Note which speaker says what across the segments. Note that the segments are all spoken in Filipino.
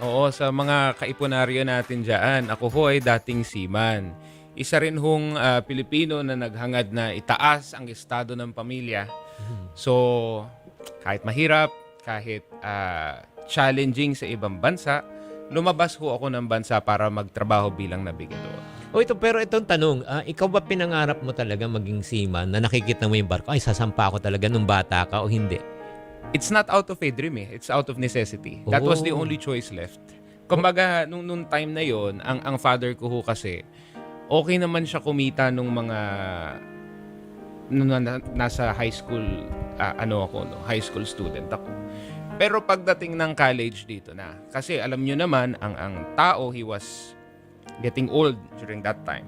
Speaker 1: Oo, sa mga kaipunaryo natin dyan, ako ho ay dating seaman. Isa rin hong ah, Pilipino na naghangad na itaas ang estado ng pamilya. So, kahit mahirap, kahit ah, challenging sa ibang bansa, lumabas ho ako ng bansa para magtrabaho bilang nabigador.
Speaker 2: O ito, pero itong tanong, ah, ikaw ba pinangarap mo talaga maging seaman na nakikita mo yung barko? Ay, sasampa ako talaga nung bata ka o hindi?
Speaker 1: It's not out of a dream eh. It's out of necessity. That was the
Speaker 2: Oh.
Speaker 1: only choice left. Kumbaga, nung, nung time na yon ang, ang father ko ho kasi, okay naman siya kumita nung mga nung na- nasa high school, ah, ano ako, no? high school student ako. Pero pagdating ng college dito na, kasi alam nyo naman, ang, ang tao, he was getting old during that time.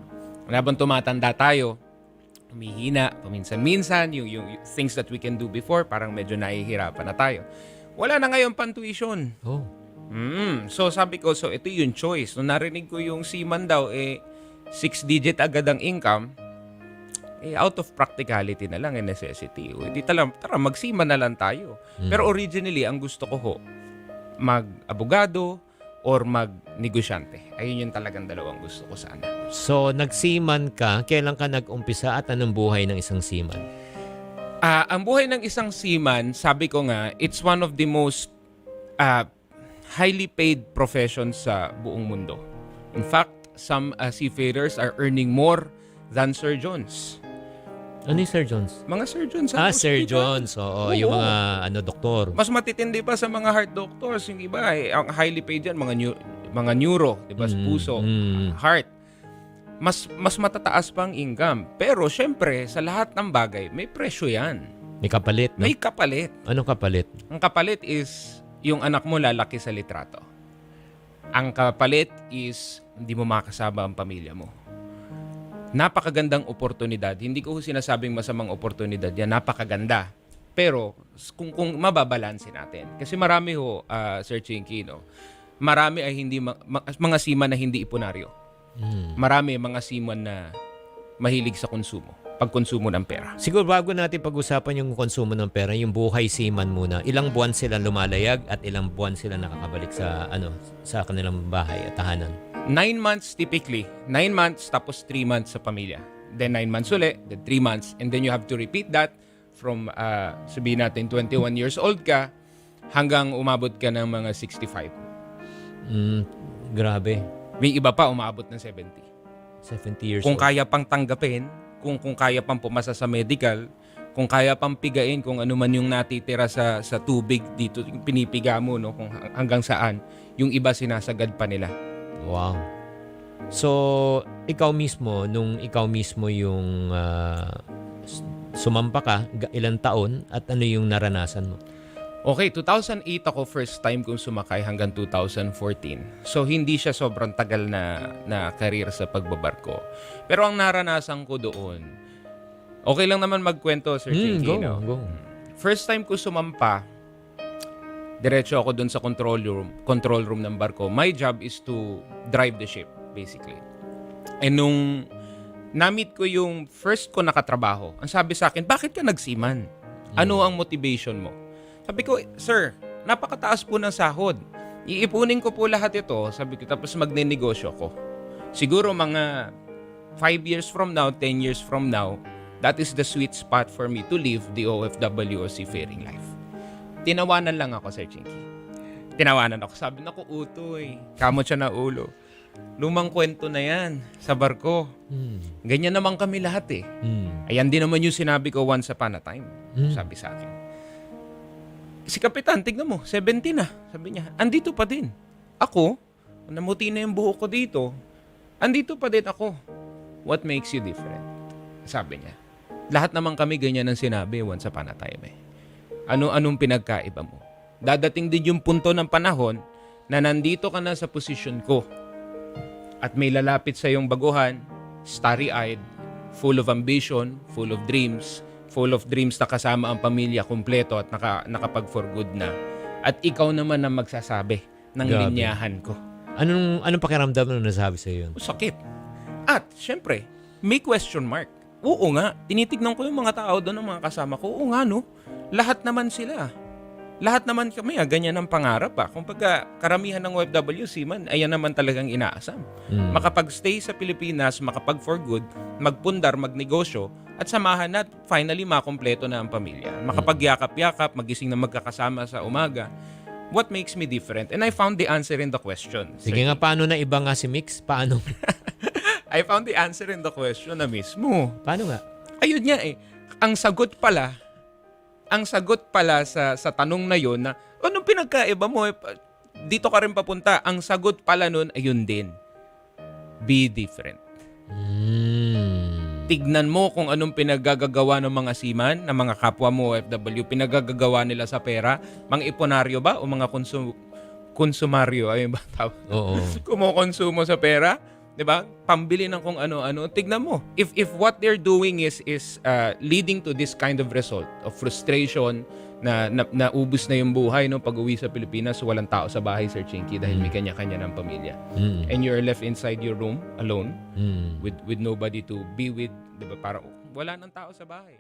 Speaker 1: Habang tumatanda tayo, humihina, paminsan-minsan, yung, yung, yung things that we can do before, parang medyo nahihirapan na tayo. Wala na ngayon pang tuition.
Speaker 2: Oh.
Speaker 1: Mm. So sabi ko, so ito yung choice. Nung narinig ko yung seaman daw, eh, six digit agad ang income, eh, out of practicality na lang, eh, necessity. O, di tala, tara, mag-seaman na lang tayo. Pero originally, ang gusto ko ho, mag-abogado or mag-negosyante. Ayun yung talagang dalawang gusto ko sana.
Speaker 2: So, nagseaman ka, kailan ka nag-umpisa at anong buhay ng isang seaman?
Speaker 1: Ah, ang buhay ng isang seaman, sabi ko nga, it's one of the most ah, highly paid professions sa buong mundo. In fact, some ah, seafarers are earning more than surgeons.
Speaker 2: Ano yung Sir Jones?
Speaker 1: Mga surgeons sa
Speaker 2: Ah, Sir
Speaker 1: hospital.
Speaker 2: Jones. Oo, yung
Speaker 1: Oo.
Speaker 2: mga ano, doktor.
Speaker 1: Mas matitindi pa sa mga heart doctors. Yung iba, eh, ang highly paid yan, mga, neu- mga neuro, di ba? sa
Speaker 2: Mm,
Speaker 1: Puso,
Speaker 2: mm.
Speaker 1: heart. Mas, mas matataas pang income. Pero, syempre, sa lahat ng bagay, may presyo yan.
Speaker 2: May kapalit, no?
Speaker 1: May kapalit.
Speaker 2: Anong kapalit?
Speaker 1: Ang kapalit is yung anak mo lalaki sa litrato. Ang kapalit is hindi mo makasama ang pamilya mo. Napakagandang oportunidad. Hindi ko sinasabing masamang oportunidad yan. Napakaganda. Pero kung, kung mababalansin natin. Kasi marami ho, ah, Sir Chinky, no? marami ay hindi ma- ma- mga seaman na hindi ipunaryo.
Speaker 2: Hmm.
Speaker 1: Marami mga seaman na mahilig sa konsumo. Pagkonsumo ng pera.
Speaker 2: Siguro bago natin pag-usapan yung konsumo ng pera, yung buhay seaman muna. Ilang buwan sila lumalayag at ilang buwan sila nakakabalik sa ano sa kanilang bahay at tahanan.
Speaker 1: Nine months typically. Nine months tapos three months sa pamilya. Then nine months uli, then three months. And then you have to repeat that from, uh, sabihin natin, 21 years old ka hanggang umabot ka ng mga 65.
Speaker 2: Mm, grabe.
Speaker 1: May iba pa umabot ng 70.
Speaker 2: 70 years
Speaker 1: Kung
Speaker 2: old.
Speaker 1: kaya pang tanggapin, kung, kung kaya pang pumasa sa medical, kung kaya pang pigain kung ano man yung natitira sa sa tubig dito, pinipiga mo, no, kung hanggang saan, yung iba sinasagad pa nila.
Speaker 2: Wow. So, ikaw mismo, nung ikaw mismo yung s- sumampa ka, ilang taon at ano yung naranasan mo?
Speaker 1: Okay, 2008 ako first time kong sumakay hanggang 2014. So hindi siya sobrang tagal na na career sa pagbabarko. Pero ang naranasan ko doon, okay lang naman magkwento, Sir
Speaker 2: Mm,
Speaker 1: Chinky,
Speaker 2: go,
Speaker 1: no?
Speaker 2: go.
Speaker 1: First time ko sumampa, diretso ako doon sa control room, control room ng barko. My job is to drive the ship, basically. And nung na-meet ko yung first ko nakatrabaho, ang sabi sa akin, bakit ka nagsiman? Ano ang motivation mo? Sabi ko, sir, napakataas po ng sahod. Iipunin ko po lahat ito, sabi ko, tapos magne-negosyo ko. Siguro mga 5 years from now, 10 years from now, that is the sweet spot for me to live the OFW or seafaring life. Tinawanan lang ako, Sir Chinky. Tinawanan ako. Sabi, naku, utoy. Kamot siya na ulo. Lumang kwento na yan sa barko.
Speaker 2: Mm,
Speaker 1: Ganyan naman kami lahat eh.
Speaker 2: mm,
Speaker 1: Ayan din naman yung sinabi ko once upon a time.
Speaker 2: Mm.
Speaker 1: Sabi sa akin. Si Kapitan, tignan mo, 70 na. Sabi niya, andito pa din. Ako, namuti na yung buhok ko dito. Andito pa din ako. What makes you different? Sabi niya. Lahat naman kami ganyan ang sinabi once upon a time eh. Ano-anong pinagkaiba mo? Dadating din yung punto ng panahon na nandito ka na sa posisyon ko at may lalapit sa iyong baguhan, starry-eyed, full of ambition, full of dreams, full of dreams na kasama ang pamilya kompleto at naka, nakapag for good na. At ikaw naman ang magsasabi ng
Speaker 2: Grabe.
Speaker 1: linyahan ko.
Speaker 2: Anong, anong pakiramdam nung nasabi sa yun?
Speaker 1: Sakit. At, syempre, may question mark. Oo nga, tinitignan ko yung mga tao doon, ng mga kasama ko. Oo nga, no? Lahat naman sila. lahat naman kami, ah, ganyan ang pangarap ah. Kung pagka karamihan ng OFW seaman, ayan naman talagang inaasam.
Speaker 2: Mm.
Speaker 1: Makapag-stay sa Pilipinas, makapag for good, magpundar, magnegosyo, at samahan na finally makompleto na ang pamilya. Makapagyakap-yakap, magising na magkakasama sa umaga. What makes me different? And I found the answer in the question.
Speaker 2: Sige nga, paano na iba nga si Mix? Paano?
Speaker 1: I found the answer in the question na mismo.
Speaker 2: paano nga?
Speaker 1: Ayun nga eh. Ang sagot pala, ang sagot pala sa, sa tanong na yun na, anong pinagkaiba mo? Eh, Dito ka rin papunta. Ang sagot pala nun, ayun din. Be different.
Speaker 2: Mm.
Speaker 1: Tignan mo kung anong pinaggagawa ng mga seaman, ng mga kapwa mo OFW, pinaggagawa nila sa pera. Mga iponaryo ba o mga konsum konsumaryo? Ayun ba tawag?
Speaker 2: Oo.
Speaker 1: kumukonsumo sa pera, 'di ba? Pambili ng kung ano-ano. Tignan mo. If if what they're doing is is uh, leading to this kind of result of frustration na, na naubos na yung buhay no pag-uwi sa Pilipinas, walang tao sa bahay Sir Chinky dahil may kanya-kanya ng pamilya.
Speaker 2: Mm.
Speaker 1: And you're left inside your room alone
Speaker 2: Mm.
Speaker 1: with with nobody to be with, 'di ba? Para wala nang tao sa bahay.